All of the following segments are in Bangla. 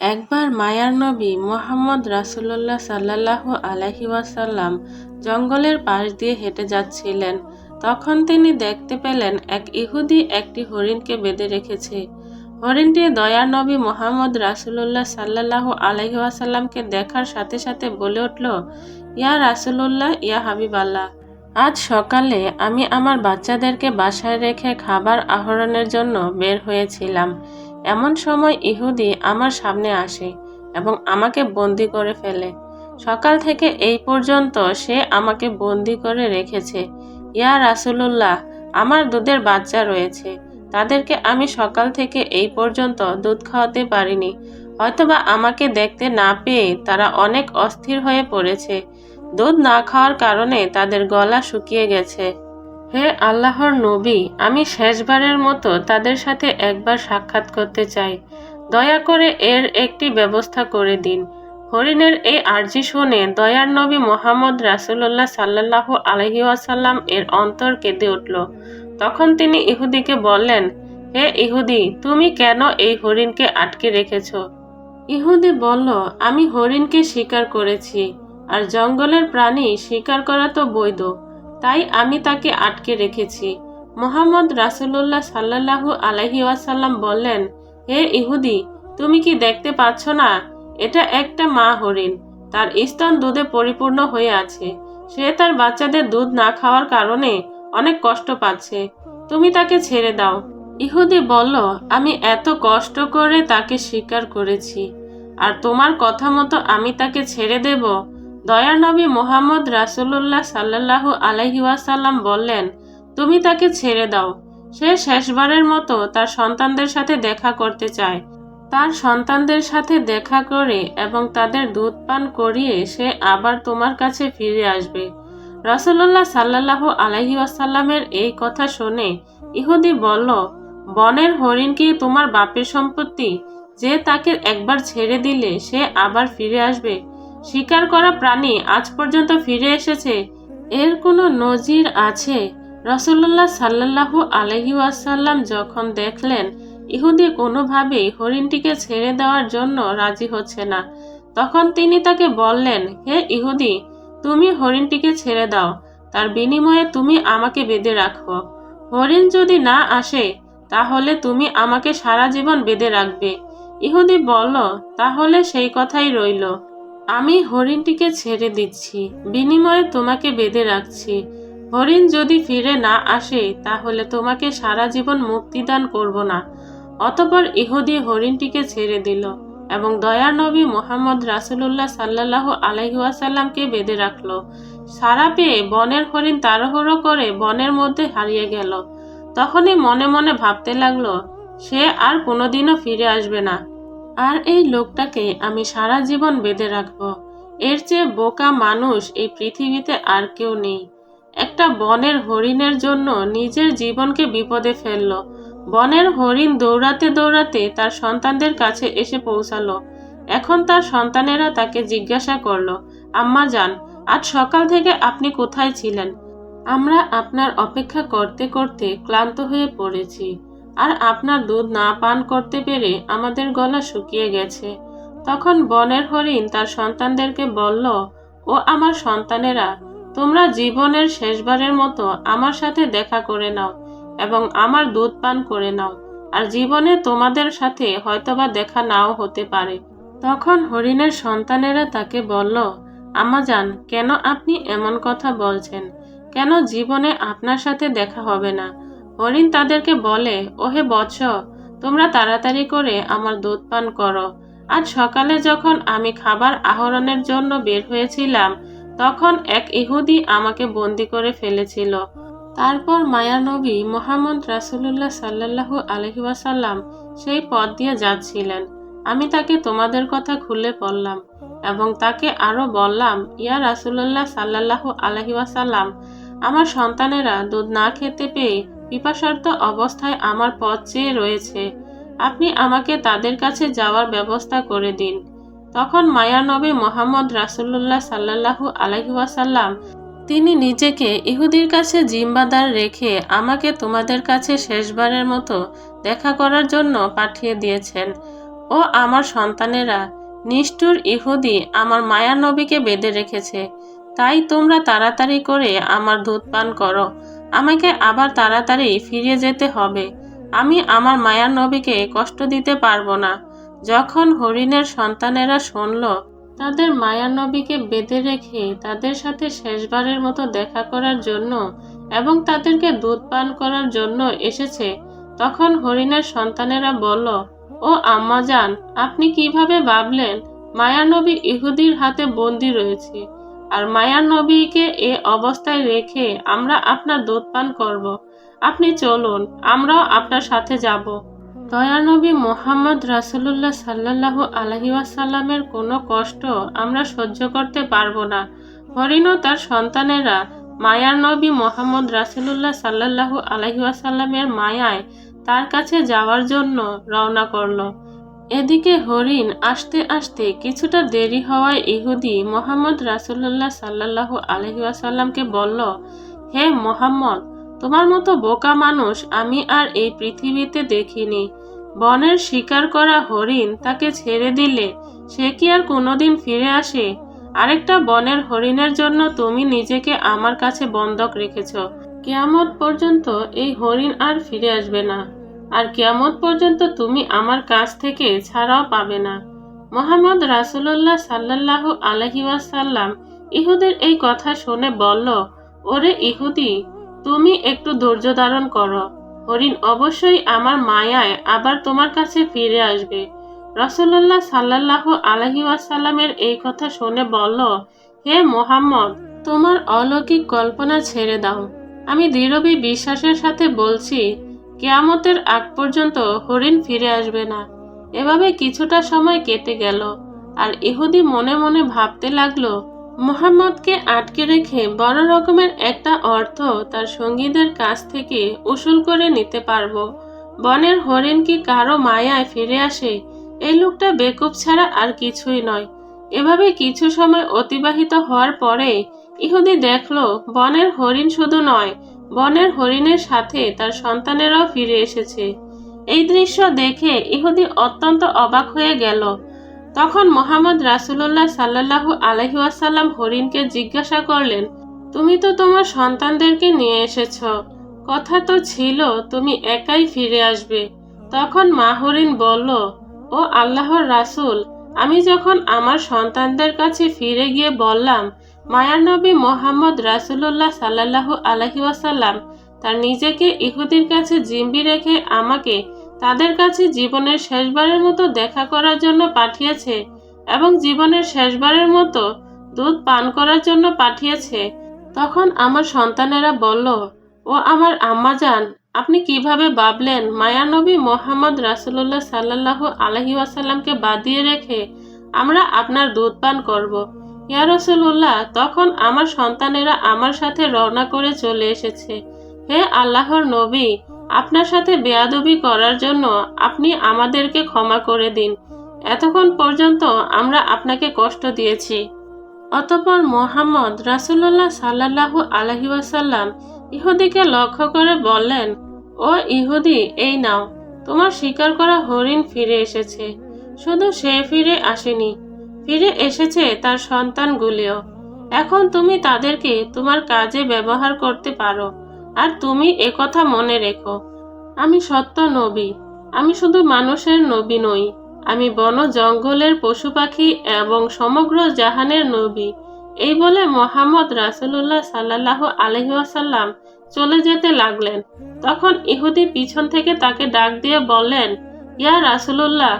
একবার মায়ার নবী মোহাম্মদ রাসুল্লাহ সাল্লাহ আলহি ওয়াসাল্লাম জঙ্গলের পাশ দিয়ে হেঁটে যাচ্ছিলেন। তখন তিনি দেখতে পেলেন এক ইহুদি একটি হরিণকে বেঁধে রেখেছে। হরিণটি দয়ার নবী মোহাম্মদ রাসুল্লাহ সাল্লাহ আলহি ওয়াসাল্লামকে দেখার সাথে সাথে বলে উঠল, ইয়া রাসুল্লাহ ইয়া হাবিব আল্লাহ আজ সকালে আমি আমার বাচ্চাদেরকে বাসায় রেখে খাবার আহরণের জন্য বের হয়েছিলাম। এমন সময় ইহুদি আমার সামনে আসে এবং আমাকে বন্দি করে ফেলে। সকাল থেকে এই পর্যন্ত সে আমাকে বন্দি করে রেখেছে। ইয়া রাসুলুল্লাহ, আমার দুধের বাচ্চা রয়েছে। তাদেরকে আমি সকাল থেকে এই পর্যন্ত দুধ খাওয়াতে পারিনি। হয়তোবা আমাকে দেখতে না পেয়ে তারা অনেক অস্থির হয়ে পড়েছে। দুধ না খাওয়ার কারণে তাদের গলা শুকিয়ে গেছে। হে আল্লাহর নবী, আমি শেষবারের মতো তাদের সাথে একবার সাক্ষাৎ করতে চাই। দয়া করে এর একটি ব্যবস্থা করে দিন। হরিণের এই আর্জি শুনে দয়ার নবী মোহাম্মদ রাসুল্লাহ সাল্লাহ আলহি আসাল্লাম এর অন্তর কেঁদে উঠল। তখন তিনি ইহুদিকে বললেন, হে ইহুদি, তুমি কেন এই হরিণকে আটকে রেখেছ? ইহুদি বলল, আমি হরিণকে শিকার করেছি, আর জঙ্গলের প্রাণী শিকার করা তো বৈধ। তাই আমি তাকে আটকে রেখেছি। মোহাম্মদ রাসুল্লাহ সাল্লাহু আলহি ওয়াসাল্লাম বললেন, হে ইহুদি, তুমি কি দেখতে পাচ্ছ না? এটা একটা মা হরিণ। তার স্তন দুধে পরিপূর্ণ হয়ে আছে। সে তার বাচ্চাদের দুধ না খাওয়ার কারণে অনেক কষ্ট পাচ্ছে। তুমি তাকে ছেড়ে দাও। ইহুদি বলল, আমি এত কষ্ট করে তাকে স্বীকার করেছি। আর তোমার কথা মতো আমি তাকে ছেড়ে দেব? দয়ার নবী মোহাম্মদ রাসুল্লাহ সাল্লাহু আলহি ওয়াসাল্লাম বললেন, তুমি তাকে ছেড়ে দাও। সে শেষবারের মতো তার সন্তানদের সাথে দেখা করতে চায়। তার সন্তানদের সাথে দেখা করে এবং তাদের দুধ পান করিয়ে সে আবার তোমার কাছে ফিরে আসবে। রসল্লাহ সাল্লাহ আলহি ওয়াসাল্লামের এই কথা শুনে ইহুদি বলল, বনের হরিণ কি তোমার বাপের সম্পত্তি? যে তাকে একবার ছেড়ে দিলে সে আবার ফিরে আসবে? শিকার করা প্রাণী আজ পর্যন্ত ফিরে এসেছে। এর কোনো নজির আছে? রসল্লাহ সাল্লাহু আলহি ওয়াসাল্লাম যখন দেখলেন, ইহুদি কোনোভাবেই হরিণটিকে ছেড়ে দেওয়ার জন্য রাজি হচ্ছে না, তখন তিনি তাকে বললেন, হে ইহুদি, তুমি হরিণটিকে ছেড়ে দাও। তার বিনিময়ে তুমি আমাকে বেঁধে রাখো। হরিণ যদি না আসে, তাহলে তুমি আমাকে সারা জীবন বেঁধে রাখবে। ইহুদি বলল, তাহলে সেই কথাই রইল। আমি হরিণটিকে ছেড়ে দিচ্ছি। বিনিময়ে তোমাকে বেঁধে রাখছি। হরিণ যদি ফিরে না আসে, তাহলে তোমাকে সারা জীবন মুক্তিদান করব না। অতপর ইহুদি হরিণটিকে ছেড়ে দিল এবং দয়া নবী মোহাম্মদ রাসুল্লাহ সাল্লাহ আলহিউসাল্লামকে বেঁধে রাখল। সারা পেয়ে বনের হরিণ তাড়াহুড়ো করে বনের মধ্যে হারিয়ে গেল। তখনই মনে মনে ভাবতে লাগল, সে আর কোনোদিনও ফিরে আসবে না। আর এই লোকটাকে আমি সারা জীবন বেঁধে রাখব। এর চেয়ে বোকা মানুষ এই পৃথিবীতে আর কেউ নেই। একটা বনের হরিণের জন্য নিজের জীবনকে বিপদে ফেলল। বনের হরিণ দৌড়াতে দৌড়াতে তার সন্তানদের কাছে এসে পৌঁছালো। এখন তার সন্তানেরা তাকে জিজ্ঞাসা করল, আম্মা যান, আজ সকাল থেকে আপনি কোথায় ছিলেন? আমরা আপনার অপেক্ষা করতে করতে ক্লান্ত হয়ে পড়েছি। আর আপনার দুধ না পান করতে পেরে আমাদের গলা শুকিয়ে গেছে। তখন বনের হরিণ তার সন্তানদেরকে বলল, ও আমার সন্তানেরা, তোমরা জীবনের শেষবারের মতো আমার সাথে দেখা করে নাও এবং আমার দুধ পান করে নাও, আর জীবনে তোমাদের সাথে হয়তোবা দেখা নাও হতে পারে। তখন হরিণের সন্তানেরা তাকে বলল আমাজান কেন আপনি এমন কথা বলছেন? কেন জীবনে আপনার সাথে দেখা হবে না? হরিণ তাদেরকে বলে, ওহে বৎস, তোমরা তাড়াতাড়ি করে আমার দুধ পান করো। আজ সকালে যখন আমি খাবার আহরণের জন্য বের হয়েছিলাম, তখন এক ইহুদি আমাকে বন্দি করে ফেলেছিল। তারপর মায়ানবী মোহাম্মদ রাসুল্লাহ সাল্লাহু আলহিবাসাল্লাম সেই পথ দিয়ে যাচ্ছিলেন। আমি তাকে তোমাদের কথা খুলে বললাম এবং তাকে আরও বললাম, ইয়া রাসুল্লাহ সাল্লাহু আলহিবাসাল্লাম আমার সন্তানেরা দুধ না খেতে পেয়ে পিপাসার্থ অবস্থায় আমার পথ চেয়ে রয়েছে। আপনি আমাকে তাদের কাছে যাওয়ার ব্যবস্থা করে দিন। তখন মায়ানবী মোহাম্মদ রাসুল্লাহ সাল্লাহু আলহিহাসাল্লাম তিনি নিজেকে ইহুদির কাছে জিম্বাদার রেখে আমাকে তোমাদের কাছে শেষবারের মতো দেখা করার জন্য পাঠিয়ে দিয়েছেন। ও আমার সন্তানেরা, নিষ্ঠুর ইহুদি আমার মায়ানবীকে বেঁধে রেখেছে। তাই তোমরা তাড়াতাড়ি করে আমার দুধ পান করো। আমাকে আবার তাড়াতাড়ি ফিরে যেতে হবে। আমি আমার মায়ার নবীকে কষ্ট দিতে পারব না। যখন হরিণের সন্তানেরা শুনল, তাদের মায়ার নবীকে বেঁধে রেখে তাদের সাথে শেষবারের মতো দেখা করার জন্য এবং তাদেরকে দুধ পান করার জন্য এসেছে, তখন হরিণের সন্তানেরা বলল, ও আম্মা আম্মাজান আপনি কীভাবে ভাবলেন, মায়ার নবী ইহুদির হাতে বন্দি রয়েছে? আর মায়ার নবীকে এ অবস্থায় রেখে আমরা আপনার দুধ পান করব। আপনি চলুন, আমরাও আপনার সাথে যাব। দয়ানবী মোহাম্মদ রাসুলুল্লাহ সাল্লাহ আলহি ওয়াসাল্লামের কোনো কষ্ট আমরা সহ্য করতে পারব না। হরিণও তার সন্তানেরা মায়ার নবী মোহাম্মদ রাসুলুল্লাহ সাল্লাহ আলহি ওয়াসাল্লামের মায়ায় তার কাছে যাওয়ার জন্য রওনা করল। এদিকে হরিণ আসতে আসতে কিছুটা দেরি হওয়ায় ইহুদি মোহাম্মদ রাসুল্লাহ সাল্লাহ আলহি ওয়াসাল্লামকে বলল, হে মোহাম্মদ, তোমার মতো বোকা মানুষ আমি আর এই পৃথিবীতে দেখিনি। বনের শিকার করা হরিণ তাকে ছেড়ে দিলে সে কি আর কোনোদিন ফিরে আসে? আরেকটা বনের হরিণের জন্য তুমি নিজেকে আমার কাছে বন্ধক রেখেছ। কেয়ামত পর্যন্ত এই হরিণ আর ফিরে আসবে না। আর কেয়ামত পর্যন্ত তুমি আমার কাছ থেকে ছাড়াও পাবে না। মোহাম্মদ রাসুল্লাহ সাল্লাহ আলহি ওয়াসাল্লাম ইহুদের এই কথা শুনে বলল, ওরে ইহুদি, তুমি একটু ধৈর্য ধারণ করো। হরিণ অবশ্যই আমার মায়ায় আবার তোমার কাছে ফিরে আসবে। রসল্লাহ সাল্লাহ আলহি ওয়াসাল্লামের এই কথা শুনে বলল, হে মোহাম্মদ, তোমার অলৌকিক কল্পনা ছেড়ে দাও। আমি দৃঢ়বি বিশ্বাসের সাথে বলছি কেয়ামতের আগ পর্যন্ত হরিণ ফিরে আসবে না। এভাবে কিছুটা সময় কেটে গেল, আর ইহুদি মনে মনে ভাবতে লাগল, মোহাম্মদকে আটকে রেখে বড় রকমের একটা অর্থ তার সঙ্গীদের কাছ থেকে উসুল করে নিতে পারব। বনের হরিণ কি কারও মায়ায় ফিরে আসে? এই লোকটা বেকুব ছাড়া আর কিছুই নয়। এভাবে কিছু সময় অতিবাহিত হওয়ার পরে ইহুদি দেখল, বনের হরিণ শুধু নয় বনের হরিণের সাথে তার সন্তানেরাও ফিরে এসেছে। এই দৃশ্য দেখে ইহুদি অত্যন্ত অবাক হয়ে গেল। তখন মোহাম্মদ রাসুল্লাহ সাল্লাহ আলহিউসাল্লাম হরিণকে জিজ্ঞাসা করলেন, তুমি তো তোমার সন্তানদেরকে নিয়ে এসেছ। কথা তো ছিল, তুমি একাই ফিরে আসবে। তখন মা হরিণ বলল, ও আল্লাহর রাসুল, আমি যখন আমার সন্তানদের কাছে ফিরে গিয়ে বললাম মায়ার নবী মোহাম্মদ রাসুল্লাহ সাল্লাহ আলহি ওয়াসাল্লাম তার নিজেকে ইহুদির কাছে জিম্বি রেখে আমাকে তাদের কাছে জীবনের শেষবারের মতো দেখা করার জন্য পাঠিয়েছে এবং জীবনের শেষবারের মতো দুধ পান করার জন্য পাঠিয়েছে। তখন আমার সন্তানেরা বলল, ও আমার আম্মা যান, আপনি কীভাবে ভাবলেন মায়ানবী মোহাম্মদ রাসুল্লাহ সাল্লাহ আলহি ওয়াসাল্লামকে বাদিয়ে রেখে আমরা আপনার দুধ পান করব? ইয়া তখন আমার সন্তানেরা আমার সাথে রওনা করে চলে এসেছে। হে আল্লাহর নবী, আপনার সাথে বেয়াদবি করার জন্য আপনি আমাদেরকে ক্ষমা করে দিন। এতক্ষণ পর্যন্ত আমরা আপনাকে কষ্ট দিয়েছি। অতপর মোহাম্মদ রাসুল্লাহ সাল্লাহ আলহি ওয়াসাল্লাম ইহুদিকে লক্ষ্য করে বললেন, ও ইহুদি, এই নাও। তোমার শিকার করা হরিণ ফিরে এসেছে। শুধু সে ফিরে আসেনি ফিরে এসেছে তার সন্তানগুলিও। এখন তুমি তাদেরকে তোমার কাজে ব্যবহার করতে পারো, আর তুমি একথা মনে রেখো। আমি সত্য নবী, আমি শুধু মানুষের নবী নই, আমি বন জঙ্গলের পশু পাখি এবং সমগ্র জাহানের নবী। এই বলে মোহাম্মদ রাসুল্লাহ সাল্লাহ আলহিহাসাল্লাম চলে যেতে লাগলেন। তখন ইহুদি পিছন থেকে তাকে ডাক দিয়ে বললেন, ইয়া রাসুলুল্লাহ,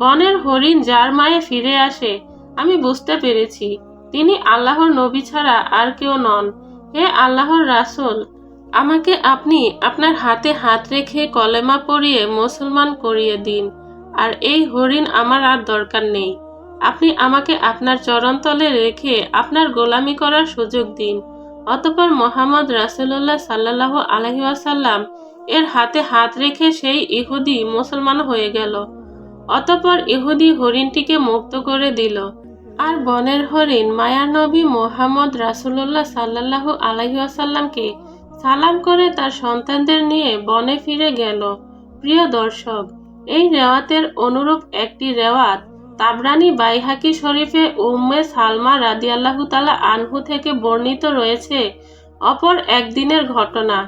বনের হরিণ যার মায়ে ফিরে আসে আমি বুঝতে পেরেছি। তিনি আল্লাহর নবী ছাড়া আর কেউ নন। হে আল্লাহর রাসুল, আমাকে আপনি আপনার হাতে হাত রেখে কলেমা পরিয়ে মুসলমান করিয়ে দিন, আর এই হরিণ আমার আর দরকার নেই। আপনি আমাকে আপনার চরণতলে রেখে আপনার গোলামি করার সুযোগ দিন। অতপর মোহাম্মদ রাসুল্লাহ সাল্লাহ আলহিউসাল্লাম এর হাতে হাত রেখে সেই ইহুদি মুসলমান হয়ে গেল। অতপর ইহুদি হরিণটিকে মুক্ত করে দিল। আর বনের হরিণ মায়ার নবী মোহাম্মদ রাসুল্লাহ সাল্লাহ আলহিউসাল্লামকে সালাম করে তার সন্তানদের নিয়ে বনে ফিরে গেল। প্রিয় দর্শক, এই রেওয়াতের অনুরূপ একটি রেওয়াত তাবরানি বাইহাকি শরীফে উম্মে সালমা রাদিয়াল্লাহু তালা আনহু থেকে বর্ণিত রয়েছে। অপর একদিনের ঘটনা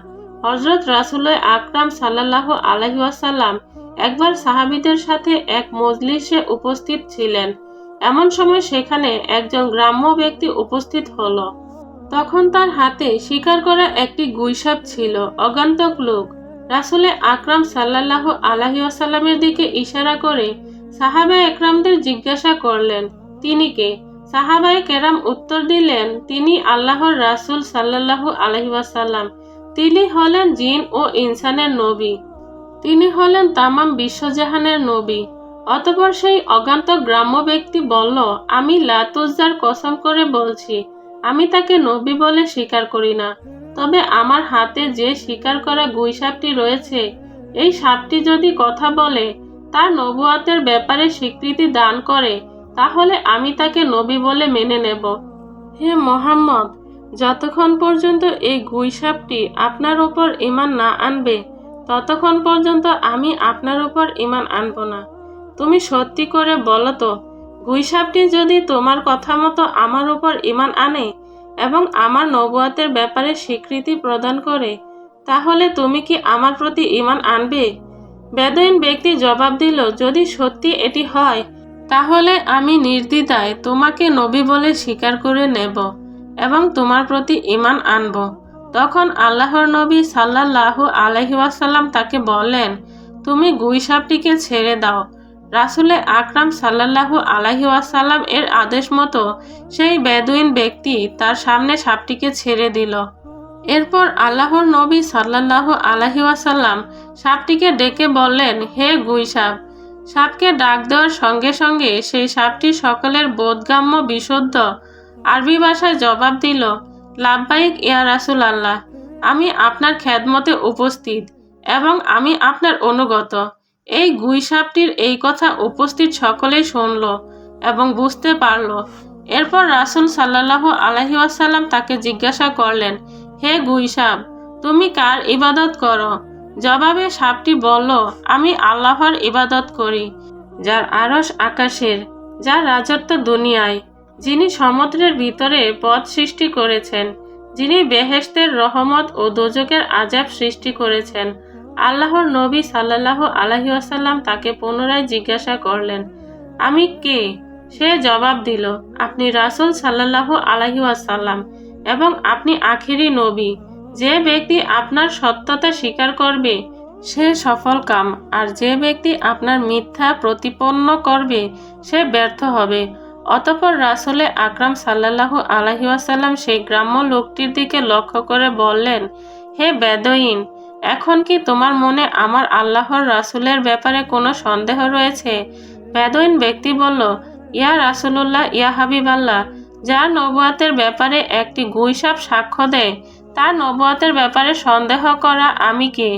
হজরত রাসুল আকরাম সাল্লাহ আলহিউসাল্লাম একবার সাহাবিদের সাথে এক মজলিসে উপস্থিত ছিলেন। এমন সময় সেখানে একজন গ্রাম্য ব্যক্তি উপস্থিত হলো। তখন তার হাতে শিকার করা একটি গুইসাপ ছিল, অগান্তক লোক। রাসুলে আকরাম সাল্লাহ আলহিউসাল্লামের দিকে ইশারা করে সাহাবা একরামদের জিজ্ঞাসা করলেন, তিনি কে? সাহাবায়ে কেরাম উত্তর দিলেন, তিনি আল্লাহর রাসুল সাল্লাল্লাহু আলহিউসাল্লাম তিনি হলেন জিন ও ইনসানের নবী। তিনি হলেন তামাম বিশ্বজাহানের নবী। অতপর সেই অজ্ঞাত গ্রাম্য ব্যক্তি বলল, আমি লাতুজ্জার কসম করে বলছি, আমি তাকে নবী বলে স্বীকার করি না। তবে আমার হাতে যে স্বীকার করা গুই সাপটি রয়েছে, এই সাপটি যদি কথা বলে, তার নবুয়াতের ব্যাপারে স্বীকৃতি দান করে, তাহলে আমি তাকে নবী বলে মেনে নেব। হে মোহাম্মদ, যতক্ষণ পর্যন্ত এই গুই সাপটি আপনার ওপর ইমান না আনবে, ততক্ষণ পর্যন্ত আমি আপনার উপর ইমান আনব না। তুমি সত্যি করে বলো তো, গুইসাপটি যদি তোমার কথা মতো আমার উপর ইমান আনে এবং আমার নবুয়াতের ব্যাপারে স্বীকৃতি প্রদান করে, তাহলে তুমি কি আমার প্রতি ইমান আনবে? বেদইন ব্যক্তি জবাব দিল, যদি সত্যি এটি হয়, তাহলে আমি নির্দ্বিধায় তোমাকে নবী বলে স্বীকার করে নেব এবং তোমার প্রতি ইমান আনব। তখন আল্লাহর নবী সাল্লাহ আলহিউসাল্লাম তাকে বললেন, তুমি গুইসাপটিকে ছেড়ে দাও রাসুলে আকরাম সাল্লাহু আলহিউসাল্লাম এর আদেশ মতো সেই বেদুইন ব্যক্তি তার সামনে সাপটিকে ছেড়ে দিল। এরপর আল্লাহর নবী সাল্লাহ আলহিউসাল্লাম সাপটিকে ডেকে বললেন, হে গুই সাপ, সাপকে ডাক দেওয়ার সঙ্গে সঙ্গে সেই সাপটি সকলের বোধগাম্য, বিশুদ্ধ, আরবি ভাষায় জবাব দিল লাভবাহিক ইয়া রাসুল আল্লাহ আমি আপনার খ্যাদমতে উপস্থিত এবং আমি আপনার অনুগত। এই গুই সাপটির এই কথা উপস্থিত সকলেই শুনল এবং বুঝতে পারল। এরপর রাসুল সাল্লাহ আলহিউসাল্লাম তাকে জিজ্ঞাসা করলেন, হে গুই সাপ তুমি কার ইবাদত করো? জবাবে সাপটি বলল, আমি আল্লাহর ইবাদত করি, যার আরস আকাশের, যার রাজত্ব দুনিয়ায়, যিনি সমুদ্রের ভিতরে পথ সৃষ্টি করেছেন, যিনি বেহেস্তের রহমত ও দোজকের আজাব সৃষ্টি করেছেন আল্লাহর নবী সাল্লাহ আলহিউসাল্লাম তাকে পুনরায় জিজ্ঞাসা করলেন, আমি কে? সে জবাব দিল, আপনি রাসুল সাল্লাহ আলহিউসাল্লাম এবং আপনি আখিরি নবী। যে ব্যক্তি আপনার সত্যতা স্বীকার করবে, সে সফল কাম, আর যে ব্যক্তি আপনার মিথ্যা প্রতিপন্ন করবে, সে ব্যর্থ হবে। অতপর রাসুলে আকরাম সাল্লাহু আলহিউসাল্লাম সেই গ্রাম্য লোকটির দিকে লক্ষ্য করে বললেন, হে বেদইন এখন কি তোমার মনে আমার আল্লাহর রাসুলের ব্যাপারে কোনো সন্দেহ রয়েছে? বেদইন ব্যক্তি বলল, ইয়া রাসুলুল্লাহ, ইয়া হাবিব আল্লাহ যার নবুয়াতের ব্যাপারে একটি গুইসাপ সাক্ষ্য দেয় তার নবুয়াতের ব্যাপারে সন্দেহ করা আমি কে?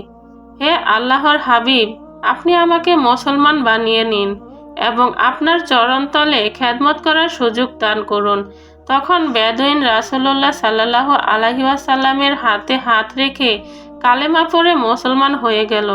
হে আল্লাহর হাবিব, আপনি আমাকে মুসলমান বানিয়ে নিন এবং আপনার চরণতলে খ্যাদমত করার সুযোগ দান করুন। তখন বেদইন রাসুল্লাহ সাল্লাহ আলহিউসাল্লামের হাতে হাত রেখে কালেমা পরে মুসলমান হয়ে গেল।